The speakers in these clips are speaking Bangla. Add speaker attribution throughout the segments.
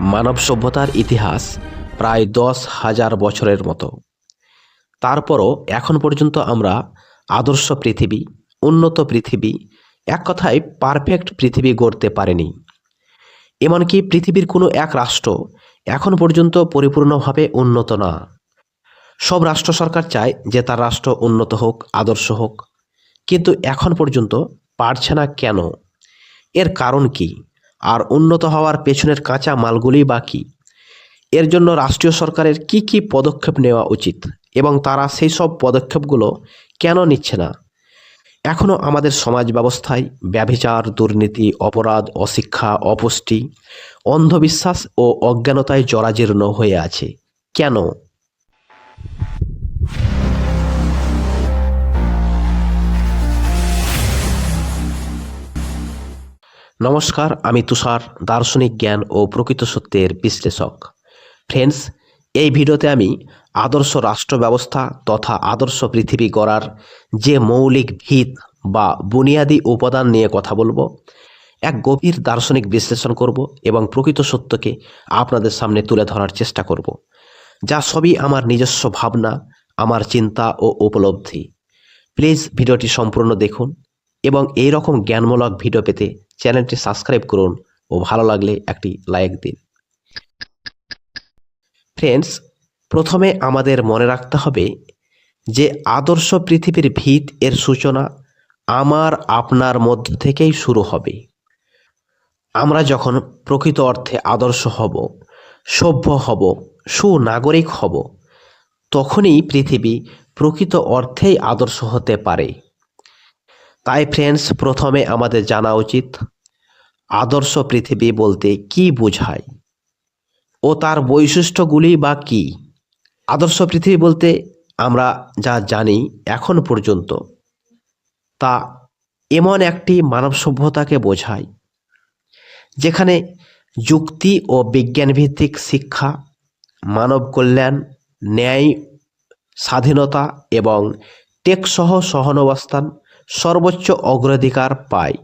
Speaker 1: মানব সভ্যতার ইতিহাস প্রায় দশ হাজার বছরের মতো। তারপরও এখন পর্যন্ত আমরা আদর্শ পৃথিবী, উন্নত পৃথিবী, এক কথায় পারফেক্ট পৃথিবী গড়তে পারেনি। এমনকি পৃথিবীর কোনো এক রাষ্ট্র এখন পর্যন্ত পরিপূর্ণভাবে উন্নত না। সব রাষ্ট্র সরকার চায় যে তার রাষ্ট্র উন্নত হোক, আদর্শ হোক। কিন্তু এখন পর্যন্ত পারছে না কেন? এর কারণ কি? আর উন্নত হওয়ার পেছনের কাঁচা মালগুলি বা কী? এর জন্য রাষ্ট্রীয় সরকারের কি কি পদক্ষেপ নেওয়া উচিত? এবং তারা সেই সব পদক্ষেপগুলো কেন নিচ্ছে না? এখনও আমাদের সমাজ ব্যবস্থায় ব্যভিচার, দুর্নীতি, অপরাধ, অশিক্ষা, অপুষ্টি, অন্ধবিশ্বাস ও অজ্ঞানতায় জরাজীর্ণ হয়ে আছে। কেন? নমস্কার, আমি তুষার, দার্শনিক জ্ঞান ও প্রকৃত সত্যের বিশ্লেষক। ফ্রেন্ডস এই ভিডিওতে আমি আদর্শ রাষ্ট্র ব্যবস্থা তথা আদর্শ পৃথিবী গড়ার যে মৌলিক ভিত বা বুনিয়াদি উপাদান নিয়ে কথা বলব, এক গভীর দার্শনিক বিশ্লেষণ করব এবং প্রকৃত সত্যকে আপনাদের সামনে তুলে ধরার চেষ্টা করব, যা সবই আমার নিজস্ব ভাবনা, আমার চিন্তা ও উপলব্ধি। প্লিজ ভিডিওটি সম্পূর্ণ দেখুন। এবং এই রকম জ্ঞানমূলক ভিডিও পেতে চ্যানেলটি সাবস্ক্রাইব করুন ও ভালো লাগলে একটি লাইক দিন। ফ্রেন্ডস প্রথমে আমাদের মনে রাখতে হবে যে আদর্শ পৃথিবীর ভিত এর সূচনা আমার, আপনার মধ্য থেকেই শুরু হবে। আমরা যখন প্রকৃত অর্থে আদর্শ হব, সভ্য হব, সুনাগরিক হব, তখনই পৃথিবী প্রকৃত অর্থেই আদর্শ হতে পারে। তাই ফ্রেন্ডস প্রথমে আমাদের জানা উচিত আদর্শ পৃথিবী বলতে কি বোঝায় ও তার বৈশিষ্ট্যগুলি বা কি। আদর্শ পৃথিবী বলতে আমরা যা জানি এখন পর্যন্ত তা এমন একটি মানব সভ্যতাকে বোঝায় যেখানে যুক্তি ও বিজ্ঞানভিত্তিক শিক্ষা, মানব কল্যাণ, ন্যায়, স্বাধীনতা এবং টেকসহ সহানবস্থান সর্বোচ্চ অগ্রাধিকার পায়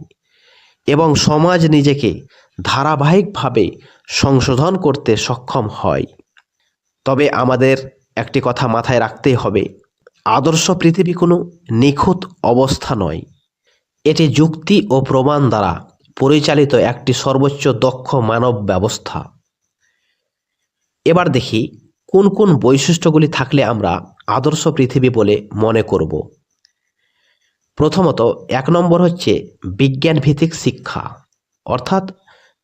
Speaker 1: এবং সমাজ নিজেকে ধারাবাহিকভাবে সংশোধন করতে সক্ষম হয়। তবে আমাদের একটি কথা মাথায় রাখতেই হবে, আদর্শ পৃথিবী কোনো নিখুঁত অবস্থা নয়। এটি যুক্তি ও প্রমাণ দ্বারা পরিচালিত একটি সর্বোচ্চ দক্ষ মানব ব্যবস্থা। এবার দেখি কোন কোন বৈশিষ্ট্যগুলি থাকলে আমরা আদর্শ পৃথিবী বলে মনে করব। প্রথমত, এক নম্বর হচ্ছে বিজ্ঞান ভিত্তিক শিক্ষা, অর্থাৎ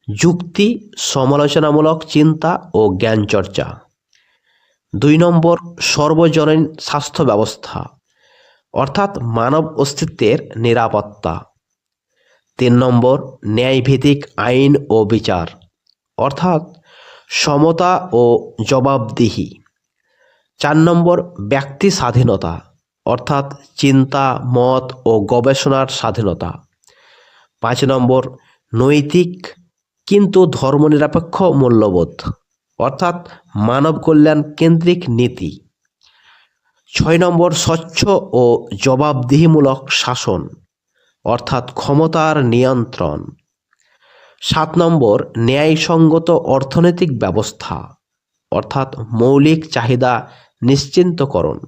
Speaker 1: যুক্তি, সমালোচনামূলক চিন্তা ও জ্ঞান চর্চা দুই নম্বর, সর্বজনীন স্বাস্থ্য ব্যবস্থা অর্থাৎ মানব অস্তিত্বের নিরাপত্তা। তিন নম্বর, ন্যায়ভিত্তিক আইন ও বিচার, অর্থাৎ সমতা ও জবাবদিহি। চার নম্বর, ব্যক্তি স্বাধীনতা অর্থাৎ চিন্তা, মত ও গবেষণার স্বাধীনতা। পাঁচ নম্বর, নৈতিক কিন্তু ধর্মনিরপেক্ষ মূল্যবোধ, অর্থাৎ মানব কল্যাণ কেন্দ্রিক নীতি। ছয় নম্বর, স্বচ্ছ ও জবাবদিহিমূলক শাসন, অর্থাৎ ক্ষমতার নিয়ন্ত্রণ। সাত নম্বর, ন্যায়সঙ্গত অর্থনৈতিক ব্যবস্থা, অর্থাৎ মৌলিক চাহিদা নিশ্চিন্তকরণ।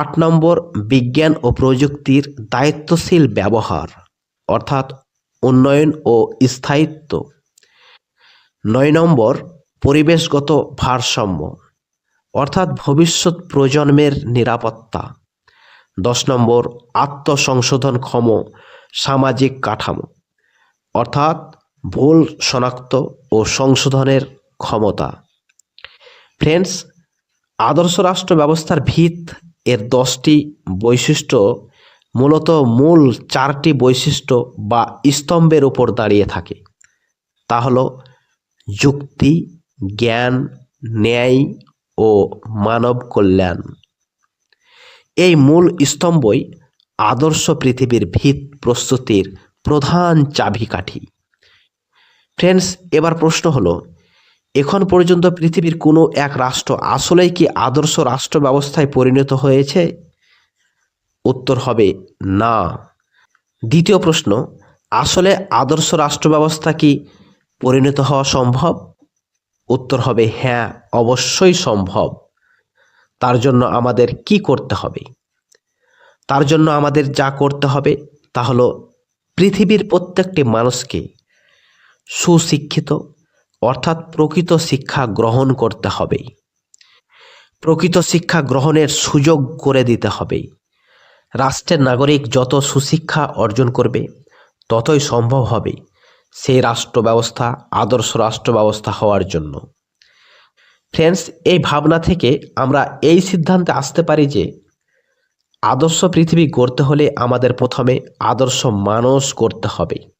Speaker 1: আট নম্বর, বিজ্ঞান ও প্রযুক্তির দায়িত্বশীল ব্যবহার, অর্থাৎ উন্নয়ন ও স্থায়িত্ব। নয় নম্বর, পরিবেশগত ভারসাম্য, অর্থাৎ ভবিষ্যৎ প্রজন্মের নিরাপত্তা। দশ নম্বর আত্মসংশোধনক্ষম সামাজিক কাঠামো, অর্থাৎ ভুল শনাক্ত ও সংশোধনের ক্ষমতা। ফ্রেন্ডস, আদর্শ রাষ্ট্র ব্যবস্থার ভিত এর দশটি বৈশিষ্ট্য মূলত মূল চারটি বৈশিষ্ট্য বা স্তম্ভের উপর দাঁড়িয়ে থাকে। তা হল যুক্তি, জ্ঞান, ন্যায় ও মানব কল্যাণ। এই মূল স্তম্ভই আদর্শ পৃথিবীর ভিত প্রস্তুতির প্রধান চাবিকাঠি। ফ্রেন্ডস, এবার প্রশ্ন হলো এখন পর্যন্ত পৃথিবীর কোনো এক রাষ্ট্র আসলেই কি আদর্শ রাষ্ট্র ব্যবস্থায় পরিণত হয়েছে? উত্তর হবে না। দ্বিতীয় প্রশ্ন, আসলে আদর্শ রাষ্ট্র ব্যবস্থা কি পরিণত হওয়া সম্ভব? উত্তর হবে হ্যাঁ অবশ্যই সম্ভব। তার জন্য আমাদের কি করতে হবে? তার জন্য আমাদের যা করতে হবে তা হলো পৃথিবীর প্রত্যেকটি মানুষকে সুশিক্ষিত অর্থাৎ প্রকৃত শিক্ষা গ্রহণ করতে হবে। প্রকৃত শিক্ষা গ্রহণের সুযোগ করে দিতে হবে। রাষ্ট্রের নাগরিক যত সুশিক্ষা অর্জন করবে, ততই সম্ভব হবে সেই রাষ্ট্র ব্যবস্থা, আদর্শ রাষ্ট্র ব্যবস্থা হওয়ার জন্য। ফ্রেন্ডস, এই ভাবনা থেকে আমরা এই সিদ্ধান্তে আসতে পারি যে, আদর্শ পৃথিবী গড়তে হলে আমাদের প্রথমে আদর্শ মানুষ করতে হবে।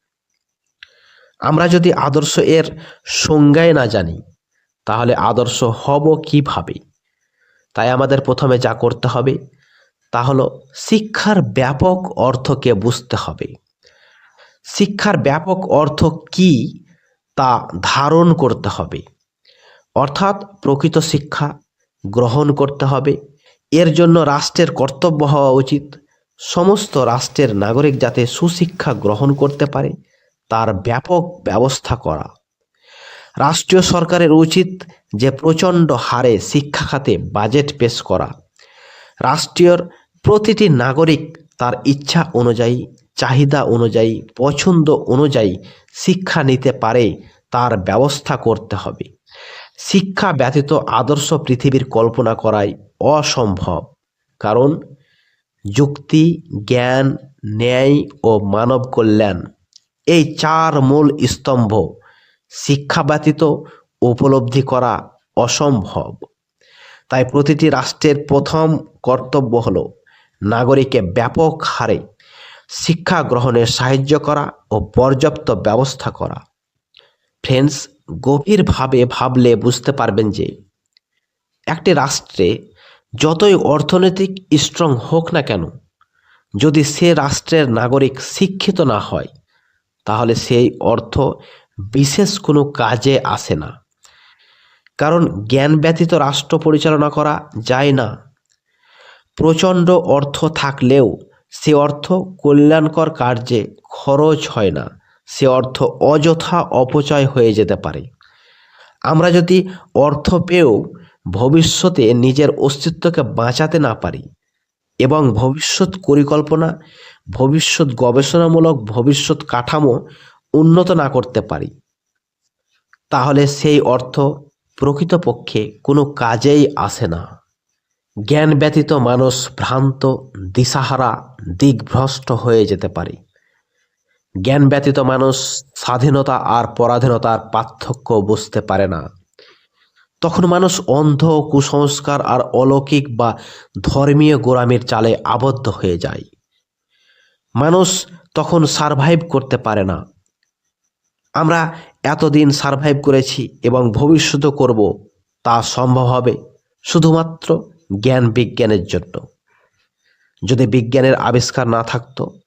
Speaker 1: আমরা যদি আদর্শ এর সংজ্ঞায় না জানি, তাহলে আদর্শ হব কীভাবে? তাই আমাদের প্রথমে যা করতে হবে, তা হলো শিক্ষার ব্যাপক অর্থকে বুঝতে হবে। শিক্ষার ব্যাপক অর্থ কি, তা ধারণ করতে হবে। অর্থাৎ প্রকৃত শিক্ষা গ্রহণ করতে হবে। এর জন্য রাষ্ট্রের কর্তব্য হওয়া উচিত। সমস্ত রাষ্ট্রের নাগরিক যাতে সুশিক্ষা গ্রহণ করতে পারে তার ব্যাপক ব্যবস্থা করা। রাষ্ট্রীয় সরকারের উচিত যে প্রচণ্ড হারে শিক্ষা খাতে বাজেট পেশ করা। রাষ্ট্রীয় প্রতিটি নাগরিক তার ইচ্ছা অনুযায়ী, চাহিদা অনুযায়ী, পছন্দ অনুযায়ী শিক্ষা নিতে পারে, তার ব্যবস্থা করতে হবে। শিক্ষা ব্যতীত আদর্শ পৃথিবীর কল্পনা করাই অসম্ভব, কারণ যুক্তি, জ্ঞান, ন্যায় ও মানব কল্যাণ এই চার মূল স্তম্ভ শিক্ষা ব্যতীত উপলব্ধি করা অসম্ভব। তাই প্রতিটি রাষ্ট্রের প্রথম কর্তব্য হল নাগরিককে ব্যাপক হারে শিক্ষা গ্রহণে সাহায্য করা ও পর্যাপ্ত ব্যবস্থা করা। ফ্রেন্ডস, গভীরভাবে ভাবলে বুঝতে পারবেন যে একটি রাষ্ট্রে যতই অর্থনৈতিক স্ট্রং হোক না কেন, যদি সে রাষ্ট্রের নাগরিক শিক্ষিত না হয় তাহলে সেই অর্থ বিশেষ কোনো কাজে আসে না। কারণ জ্ঞান ব্যতীত রাষ্ট্র পরিচালনা করা যায় না। প্রচণ্ড অর্থ থাকলেও সে অর্থ কল্যাণকর কার্যে খরচ হয় না। সে অর্থ অযথা অপচয় হয়ে যেতে পারে। আমরা যদি অর্থ পেয়েও ভবিষ্যতে নিজের অস্তিত্বকে বাঁচাতে না পারি এবং ভবিষ্যৎ পরিকল্পনা ভবিষ্যৎ গবেষণামূলক ভবিষ্যৎ কাঠামো উন্নত না করতে পারি। তাহলে সেই অর্থ প্রকৃতপক্ষে কোনো কাজেই আসে না। জ্ঞান ব্যতীত মানুষ ভ্রান্ত, দিশাহারা দিকভ্রষ্ট হয়ে যেতে পারে। জ্ঞান ব্যতীত মানুষ স্বাধীনতা আর পরাধীনতার পার্থক্য বুঝতে পারে না। তখন মানুষ অন্ধ, কুসংস্কার আর অলৌকিক বা ধর্মীয় গোড়ামির চালে আবদ্ধ হয়ে যায়। মানুষ তখন সারভাইভ করতে পারে না। আমরা এতদিন সারভাইভ করেছি এবং ভবিষ্যতে করব, তা সম্ভব হবে শুধুমাত্র জ্ঞান বিজ্ঞানের জন্য। যদি বিজ্ঞানের আবিষ্কার না থাকতো,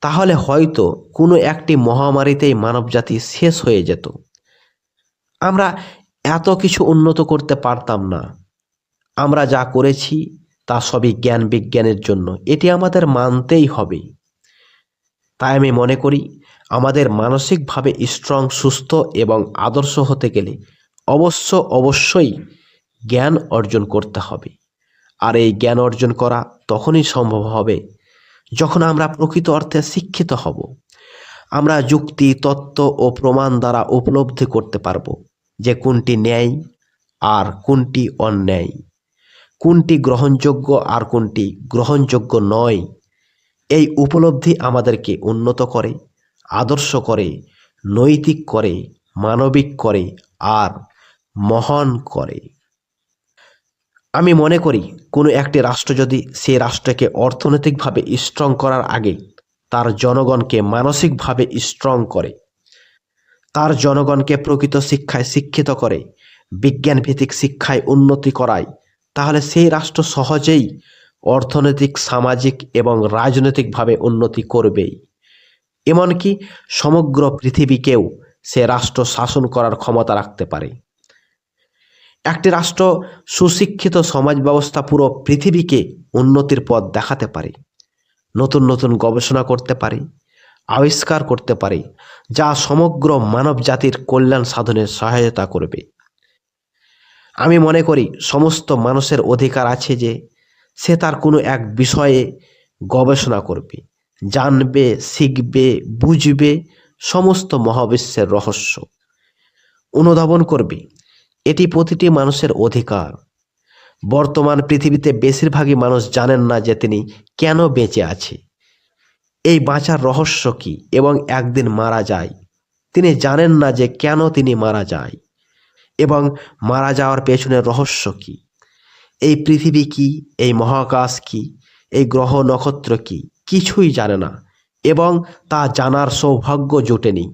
Speaker 1: তাহলে হয়তো কোনো একটি মহামারীতেই মানবজাতি শেষ হয়ে যেত। আমরা এত কিছু উন্নত করতে পারতাম না। আমরা যা করেছি তা সবই জ্ঞান বিজ্ঞানের জন্য। এটি আমাদের মানতেই হবে। তাই আমি মনে করি আমাদের মানসিকভাবে স্ট্রং সুস্থ এবং আদর্শ হতে গেলে অবশ্য অবশ্যই জ্ঞান অর্জন করতে হবে। আর এই জ্ঞান অর্জন করা তখনই সম্ভব হবে যখন আমরা প্রকৃত অর্থে শিক্ষিত হব। আমরা যুক্তি, তত্ত্ব ও প্রমাণ দ্বারা উপলব্ধি করতে পারব যে কোনটি ন্যায় আর কোনটি অন্যায়। কোনটি গ্রহণযোগ্য আর কোনটি গ্রহণযোগ্য নয় এই উপলব্ধি আমাদেরকে উন্নত করে, আদর্শ করে, নৈতিক করে, মানবিক করে আর মহান করে। আমি মনে করি, কোনো একটি রাষ্ট্র যদি সে রাষ্ট্রকে অর্থনৈতিকভাবে স্ট্রং করার আগে তার জনগণকে মানসিকভাবে স্ট্রং করে, তার জনগণকে প্রকৃত শিক্ষায় শিক্ষিত করে, বিজ্ঞানভিত্তিক শিক্ষায় উন্নতি করায়, তাহলে সেই রাষ্ট্র সহজেই অর্থনৈতিক, সামাজিক এবং রাজনৈতিকভাবে উন্নতি করবেই। এমনকি সমগ্র পৃথিবীকেও সে রাষ্ট্র শাসন করার ক্ষমতা রাখতে পারে। একটি রাষ্ট্র সুশিক্ষিত সমাজ ব্যবস্থা পুরো পৃথিবীকে উন্নতির পথ দেখাতে পারে, নতুন নতুন গবেষণা করতে পারে, আবিষ্কার করতে পারে, যা সমগ্র মানব জাতির কল্যাণ সাধনের সহায়তা করবে। আমি মনে করি, সমস্ত মানুষের অধিকার আছে যে সে তার কোনো এক বিষয়ে গবেষণা করবে, জানবে, শিখবে, বুঝবে সমস্ত মহাবিশ্বের রহস্য। অনুধাবন করবে, এটি প্রতিটি মানুষের অধিকার। বর্তমান পৃথিবীতে বেশিরভাগই মানুষ জানেন না যে তিনি কেন বেঁচে আছে। এই বাঁচার রহস্য কি এবং একদিন মারা যায়, তিনি জানেন না যে কেন তিনি মারা যায় এবং মারা যাওয়ার পেছনের রহস্য কি। এই পৃথিবী কি? এই মহাকাশ কি? এই গ্রহ নক্ষত্র কি? কিছুই জানে না এবং তা জানার সৌভাগ্য জোটেনি।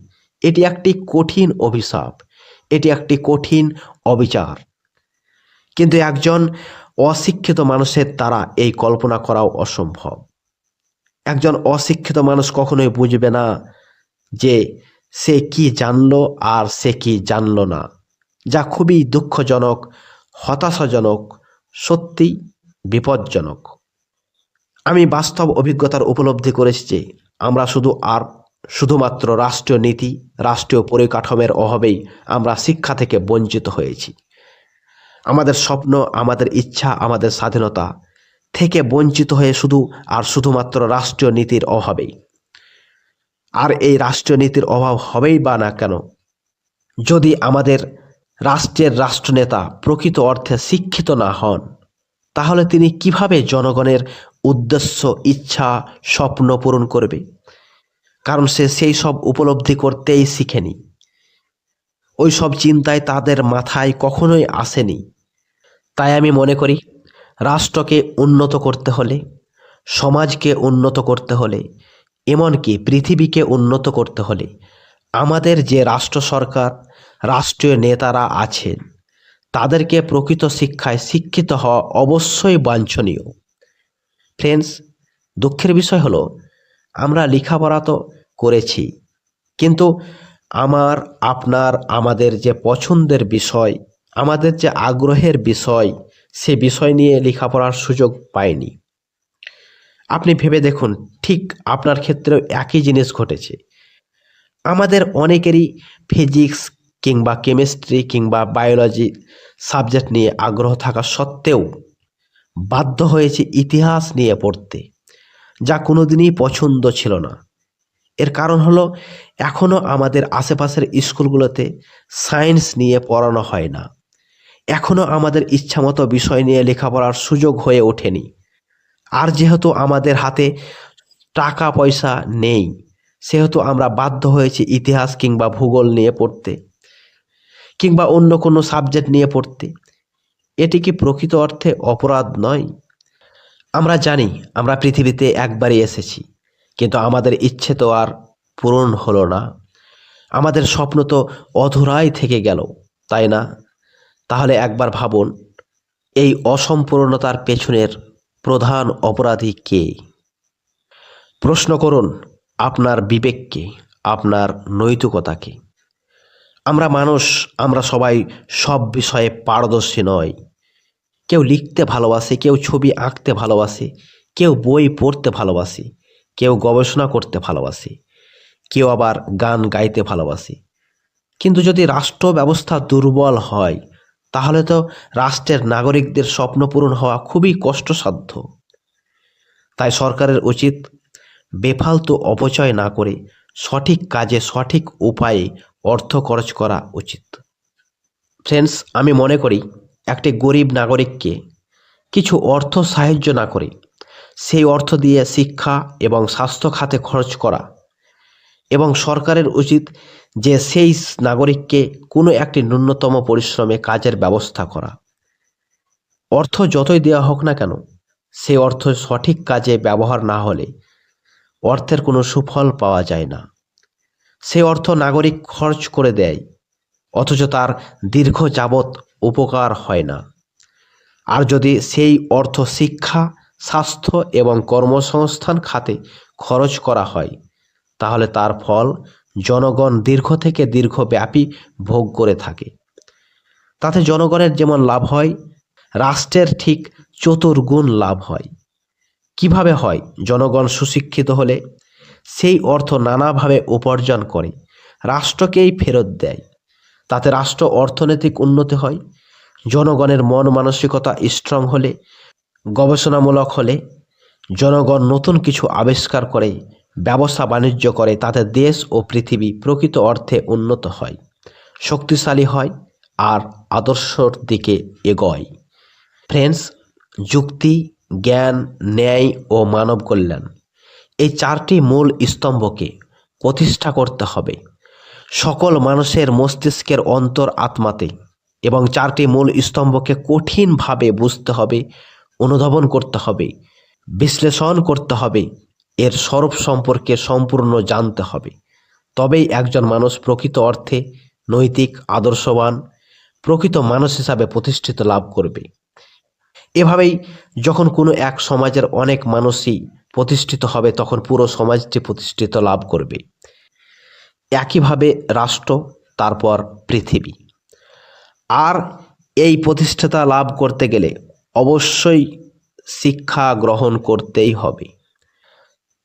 Speaker 1: এটি একটি কঠিন অভিশাপ। এটি একটি কঠিন অবিচার। কিন্তু একজন অশিক্ষিত মানুষের দ্বারা এই কল্পনা করাও অসম্ভব। একজন অশিক্ষিত মানুষ কখনোই বুঝবে না যে সে কি জানলো আর সে কি জানলো না, যা খুবই দুঃখজনক, হতাশাজনক সত্যি বিপজ্জনক। আমি বাস্তব অভিজ্ঞতার উপলব্ধি করেছি যে আমরা শুধু আর শুধুমাত্র রাষ্ট্রীয় নীতি, রাষ্ট্রীয় পরিকাঠামোর অভাবেই আমরা শিক্ষা থেকে বঞ্চিত হয়েছি। আমাদের স্বপ্ন, আমাদের ইচ্ছা, আমাদের স্বাধীনতা থেকে বঞ্চিত হয়ে শুধু আর শুধুমাত্র রাষ্ট্রীয় নীতির অভাবেই। আর এই রাষ্ট্রীয় নীতির অভাব হবেই বা না কেন? যদি আমাদের রাষ্ট্রের রাষ্ট্রনেতা প্রকৃত অর্থে শিক্ষিত না হন, তাহলে তিনি কীভাবে জনগণের উদ্দেশ্য, ইচ্ছা, স্বপ্ন পূরণ করবে? কারণ সে সেই সব উপলব্ধি করতেই শিখেনি। ওই সব চিন্তায় তাদের মাথায় কখনোই আসেনি। তাই আমি মনে করি, রাষ্ট্রকে উন্নত করতে হলে, সমাজকে উন্নত করতে হলে, এমনকি পৃথিবীকে উন্নত করতে হলে, আমাদের যে রাষ্ট্র সরকার রাষ্ট্রীয় নেতারা আছেন। তাদেরকে প্রকৃত শিক্ষায় শিক্ষিত হওয়া অবশ্যই বাঞ্ছনীয়। ফ্রেন্ডস দুঃখের বিষয় হলো, আমরা লেখাপড়া তো করেছি, কিন্তু আমার, আপনার, আমাদের যে পছন্দের বিষয়, আমাদের যে আগ্রহের বিষয়, সে বিষয় নিয়ে লেখাপড়ার সুযোগ পাইনি। আপনি ভেবে দেখুন, ঠিক আপনার ক্ষেত্রেও একই জিনিস ঘটেছে। আমাদের অনেকেরই ফিজিক্স কিংবা কেমিস্ট্রি কিংবা বায়োলজি সাবজেক্ট নিয়ে আগ্রহ থাকা সত্ত্বেও বাধ্য হয়েছে ইতিহাস নিয়ে পড়তে, যা কোনোদিনই পছন্দ ছিল না। এর কারণ হলো এখনও আমাদের আশেপাশের স্কুলগুলোতে সায়েন্স নিয়ে পড়ানো হয় না। এখনও আমাদের ইচ্ছামতো বিষয় নিয়ে লেখাপড়ার সুযোগ হয়ে ওঠেনি। আর যেহেতু আমাদের হাতে টাকা পয়সা নেই, সেহেতু আমরা বাধ্য হয়েছি ইতিহাস কিংবা ভূগোল নিয়ে পড়তে। কিংবা অন্য কোনো সাবজেক্ট নিয়ে পড়তে। এটি কি প্রকৃত অর্থে অপরাধ নয়? আমরা জানি আমরা পৃথিবীতে একবারই এসেছি, কিন্তু আমাদের ইচ্ছে তো আর পূরণ হলো না। আমাদের স্বপ্ন তো অধুরাই থেকে গেল, তাই না? তাহলে একবার ভাবুন, এই অসম্পূর্ণতার পেছনের প্রধান অপরাধী কে? প্রশ্ন করুন, আপনার বিবেককে, আপনার নৈতিকতাকে। আমরা মানুষ, আমরা সবাই সব বিষয়ে পারদর্শী নয় কেউ লিখতে ভালোবাসে, কেউ ছবি আঁকতে ভালোবাসে, কেউ বই পড়তে ভালোবাসে, কেউ গবেষণা করতে ভালোবাসে, কেউ আবার গান গাইতে ভালোবাসে। কিন্তু যদি রাষ্ট্র ব্যবস্থা দুর্বল হয়, তাহলে তো রাষ্ট্রের নাগরিকদের স্বপ্ন পূরণ হওয়া খুবই কষ্টসাধ্য। তাই সরকারের উচিত বেফালতু অপচয় না করে সঠিক কাজে সঠিক উপায়ে অর্থ খরচ করা উচিত। ফ্রেন্ডস আমি মনে করি একটি গরিব নাগরিককে কিছু অর্থ সাহায্য না করে সেই অর্থ দিয়ে শিক্ষা এবং স্বাস্থ্য খাতে খরচ করা এবং সরকারের উচিত যে সেই নাগরিককে কোনো একটি ন্যূনতম পরিশ্রমে কাজের ব্যবস্থা করা। অর্থ যতই দেওয়া হোক না কেন সেই অর্থ সঠিক কাজে ব্যবহার না হলে অর্থের কোনো সুফল পাওয়া যায় না। সেই অর্থ নাগরিক খরচ করে দেয়, অথচ তার দীর্ঘ যাবৎ উপকার হয় না। আর যদি সেই অর্থ শিক্ষা, স্বাস্থ্য এবং কর্মসংস্থান খাতে খরচ করা হয়, তাহলে তার ফল জনগণ দীর্ঘ থেকে দীর্ঘব্যাপী ভোগ করে থাকে। তাতে জনগণের যেমন লাভ হয়, রাষ্ট্রের ঠিক চতুর্গুণ লাভ হয়। কীভাবে হয়? জনগণ সুশিক্ষিত হলে সেই অর্থ নানাভাবে উপার্জন করে। রাষ্ট্রকেই ফেরত দেয়। তাতে রাষ্ট্র অর্থনৈতিক উন্নতি হয়। জনগণের মন মানসিকতা স্ট্রং হলে, গবেষণামূলক হলে, জনগণ নতুন কিছু আবিষ্কার করে, ব্যবসা বাণিজ্য করে, তাতে দেশ ও পৃথিবী প্রকৃত অর্থে উন্নত হয়, শক্তিশালী হয় আর আদর্শর দিকে এগোয়। ফ্রেন্ডস যুক্তি, জ্ঞান, ন্যায় ও মানব কল্যাণ। এই চারটি মূল স্তম্ভকে প্রতিষ্ঠা করতে হবে। সকল মানুষের মস্তিষ্কের অন্তর আত্মাতে এবং চারটি মূল স্তম্ভকে কঠিনভাবে বুঝতে হবে, অনুধাবন করতে হবে, বিশ্লেষণ করতে হবে, এর স্বরূপ সম্পর্কে সম্পূর্ণ জানতে হবে। তবেই একজন মানুষ প্রকৃত অর্থে নৈতিক, আদর্শবান, প্রকৃত মানুষ হিসাবে প্রতিষ্ঠিত লাভ করবে। এভাবেই যখন কোনো এক সমাজের অনেক মানুষই প্রতিষ্ঠিত হবে, তখন পুরো সমাজটি প্রতিষ্ঠিত লাভ করবে। একইভাবে রাষ্ট্র, তারপর পৃথিবী। আর এই প্রতিষ্ঠাতা লাভ করতে গেলে অবশ্যই শিক্ষা গ্রহণ করতেই হবে।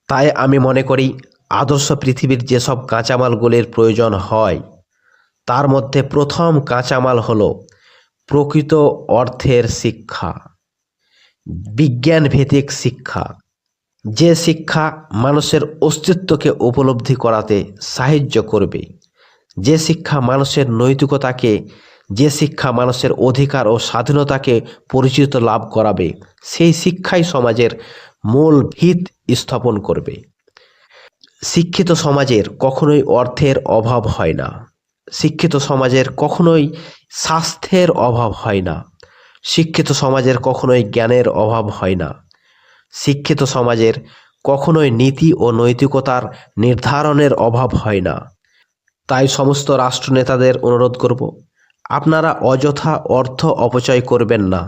Speaker 1: তাই আমি মনে করি, আদর্শ পৃথিবীর যেসব কাঁচামালগুলির প্রয়োজন হয়, তার মধ্যে প্রথম কাঁচামাল হল প্রকৃত অর্থের শিক্ষা বিজ্ঞান ভিত্তিক শিক্ষা। যে শিক্ষা মানুষের অস্তিত্বকে উপলব্ধি করাতে সাহায্য করবে। যে শিক্ষা মানুষের নৈতিকতাকে, যে শিক্ষা মানুষের অধিকার ও স্বাধীনতাকে পরিচিত লাভ করাবে, সেই শিক্ষাই সমাজের মূল ভিত স্থাপন করবে। শিক্ষিত সমাজের কখনোই অর্থের অভাব হয় না। শিক্ষিত সমাজের কখনোই স্বাস্থ্যের অভাব হয় না। শিক্ষিত সমাজের কখনোই জ্ঞানের অভাব হয় না। শিক্ষিত সমাজের কখনোই নীতি ও নৈতিকতার নির্ধারণের অভাব হয় না। তাই সমস্ত রাষ্ট্রনেতাদের অনুরোধ করব, আপনারা অযথা অর্থ অপচয় করবেন না।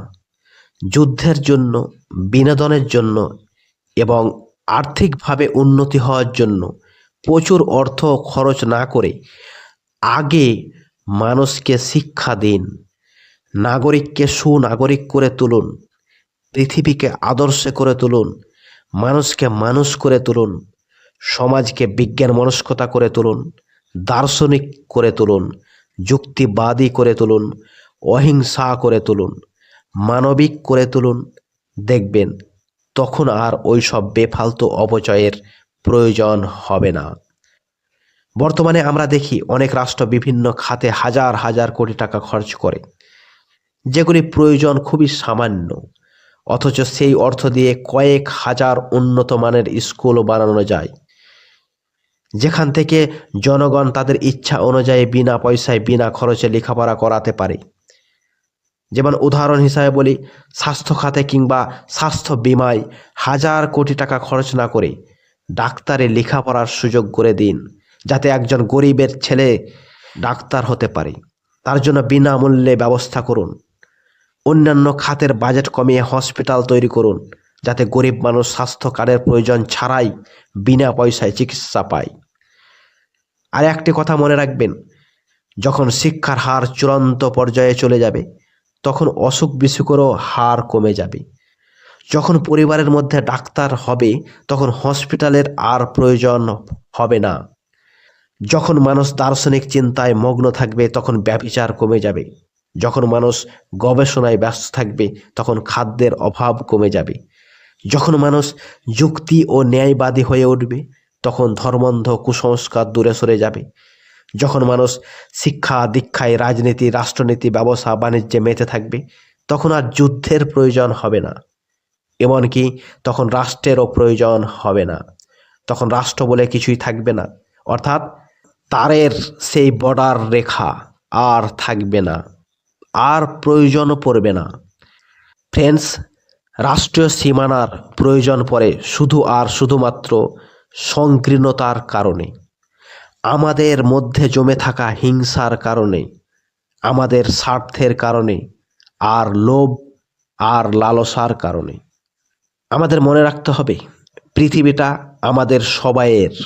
Speaker 1: যুদ্ধের জন্য, বিনোদনের জন্য এবং আর্থিকভাবে উন্নতি হওয়ার জন্য প্রচুর অর্থ খরচ না করে আগে মানুষকে শিক্ষা দিন, নাগরিককে সুনাগরিক করে তুলুন। পৃথিবীকে আদর্শে করে তুলুন, মানুষকে মানুষ করে তুলুন, সমাজকে বিজ্ঞান মনস্কতা করে তুলুন, দার্শনিক করে তুলুন, যুক্তিবাদী করে তুলুন, অহিংসা করে তুলুন, মানবিক করে তুলুন, দেখবেন তখন আর ওই সব বেফালতু অপচয়ের প্রয়োজন হবে না। বর্তমানে আমরা দেখি অনেক রাষ্ট্র বিভিন্ন খাতে হাজার হাজার কোটি টাকা খরচ করে। যেগুলি প্রয়োজন খুবই সামান্য। অথচ সেই অর্থ দিয়ে কয়েক হাজার উন্নত মানের স্কুলও বানানো যায়। যেখান থেকে জনগণ তাদের ইচ্ছা অনুযায়ী বিনা পয়সায়, বিনা খরচে লেখাপড়া করাতে পারে। যেমন উদাহরণ হিসাবে বলি, স্বাস্থ্য খাতে কিংবা স্বাস্থ্য বিমায় হাজার কোটি টাকা খরচ না করে ডাক্তারে লেখাপড়ার সুযোগ করে দিন, যাতে একজন গরিবের ছেলে ডাক্তার হতে পারে। তার জন্য বিনামূল্যে ব্যবস্থা করুন। অন্যান্য খাতের বাজেট কমিয়ে হসপিটাল তৈরি করুন, যাতে গরিব মানুষ স্বাস্থ্য কার্ডের প্রয়োজন ছাড়াই বিনা পয়সায় চিকিৎসা পায়। আর একটি কথা মনে রাখবেন, যখন শিক্ষার হার চূড়ান্ত পর্যায়ে চলে যাবে, তখন অসুখ বিসুখেরও হার কমে যাবে। যখন পরিবারের মধ্যে ডাক্তার হবে, তখন হসপিটালের আর প্রয়োজন হবে না। যখন মানুষ দার্শনিক চিন্তায় মগ্ন থাকবে, তখন ব্যভিচার কমে যাবে। যখন মানুষ গবেষণায় ব্যস্ত থাকবে, তখন খাদ্যের অভাব কমে যাবে। যখন মানুষ যুক্তি ও ন্যায়বাদী হয়ে উঠবে, তখন ধর্মন্ধ কুসংস্কার দূরে সরে যাবে। যখন মানুষ শিক্ষা, দীক্ষায় রাজনীতি, রাষ্ট্রনীতি, ব্যবসা, বাণিজ্যে মেতে থাকবে, তখন আর যুদ্ধের প্রয়োজন হবে না। এমনকি তখন রাষ্ট্রেরও প্রয়োজন হবে না। তখন রাষ্ট্র বলে কিছুই থাকবে না। অর্থাৎ তারের সেই বর্ডার রেখা আর থাকবে না। আর প্রয়োজনও পড়বে না। ফ্রেন্ডস, রাষ্ট্রীয় সীমানার প্রয়োজন পড়ে শুধু আর শুধুমাত্র সংকীর্ণতার কারণে। আমাদের মধ্যে জমে থাকা হিংসার কারণে, আমাদের স্বার্থের কারণে, আর লোভ আর লালসার কারণে। আমাদের মনে রাখতে হবে, পৃথিবীটা আমাদের সবাইয়ের।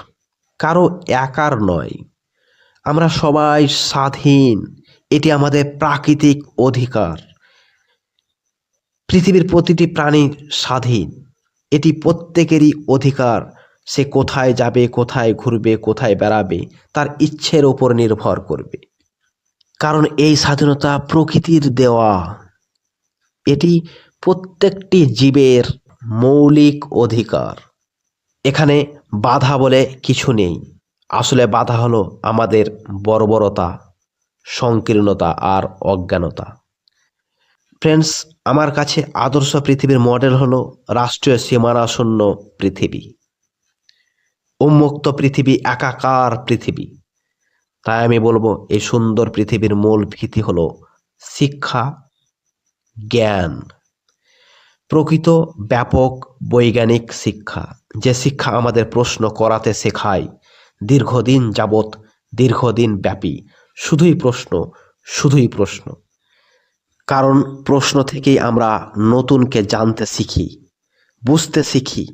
Speaker 1: কারও একার নয়। আমরা সবাই স্বাধীন এটি আমাদের প্রাকৃতিক অধিকার। পৃথিবীর প্রতিটি প্রাণী স্বাধীন। এটি প্রত্যেকেরই অধিকার। সে কোথায় যাবে, কোথায় ঘুরবে, কোথায় বেড়াবে, তার ইচ্ছের ওপর নির্ভর করবে। কারণ এই স্বাধীনতা প্রকৃতির দেওয়া। এটি প্রত্যেকটি জীবের মৌলিক অধিকার। এখানে বাধা বলে কিছু নেই। আসলে বাধা হলো আমাদের বর্বরতা। সংকীর্ণতা আর অজ্ঞানতা। ফ্রেন্ডস আমার কাছে আদর্শ পৃথিবীর মডেল হলো রাষ্ট্রীয় সীমানাশূন্য পৃথিবী। উন্মুক্ত পৃথিবী, একাকার পৃথিবী। তাই আমি বলব, এই সুন্দর পৃথিবীর মূল ভিত্তি হলো শিক্ষা, জ্ঞান। প্রকৃত ব্যাপক বৈজ্ঞানিক শিক্ষা, যে শিক্ষা আমাদের প্রশ্ন করাতে শেখায় দীর্ঘদিন যাবৎ, দীর্ঘদিন ব্যাপী। শুধুই প্রশ্ন শুধুই প্রশ্ন। কারণ প্রশ্ন থেকেই আমরা নতুনকে জানতে শিখি, বুঝতে শিখি,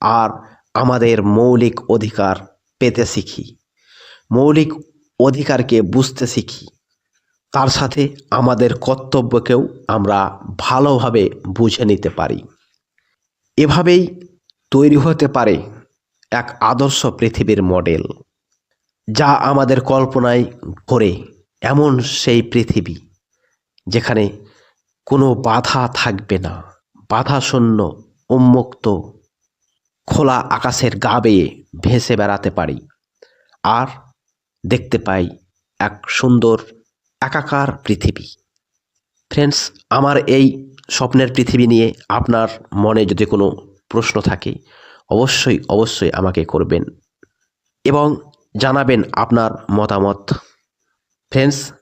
Speaker 1: আর আমাদের মৌলিক অধিকার পেতে শিখি। মৌলিক অধিকারকে বুঝতে শিখি, তার সাথে আমাদের কর্তব্যকেও আমরা ভালোভাবে বুঝে নিতে পারি। এভাবেই তৈরি হতে পারে এক আদর্শ পৃথিবীর মডেল। যা আমাদের কল্পনায় ঘোরে এমন সেই পৃথিবী যেখানে কোনো বাধা থাকবে না বাধা শূন্য উন্মুক্ত, খোলা আকাশের গা বেয়ে ভেসে বেড়াতে পারি। আর দেখতে পাই এক সুন্দর একাকার পৃথিবী। ফ্রেন্ডস আমার এই স্বপ্নের পৃথিবী নিয়ে আপনার মনে যদি কোনো প্রশ্ন থাকে, অবশ্যই অবশ্যই আমাকে করবেন। এবং জানাবেন আপনার মতামত। ফ্রেন্ডস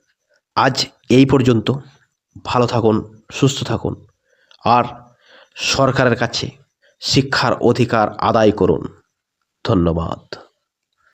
Speaker 1: আজ এই পর্যন্ত। ভালো থাকুন, সুস্থ থাকুন। আর সরকারের কাছে শিক্ষার অধিকার আদায় করুন। ধন্যবাদ।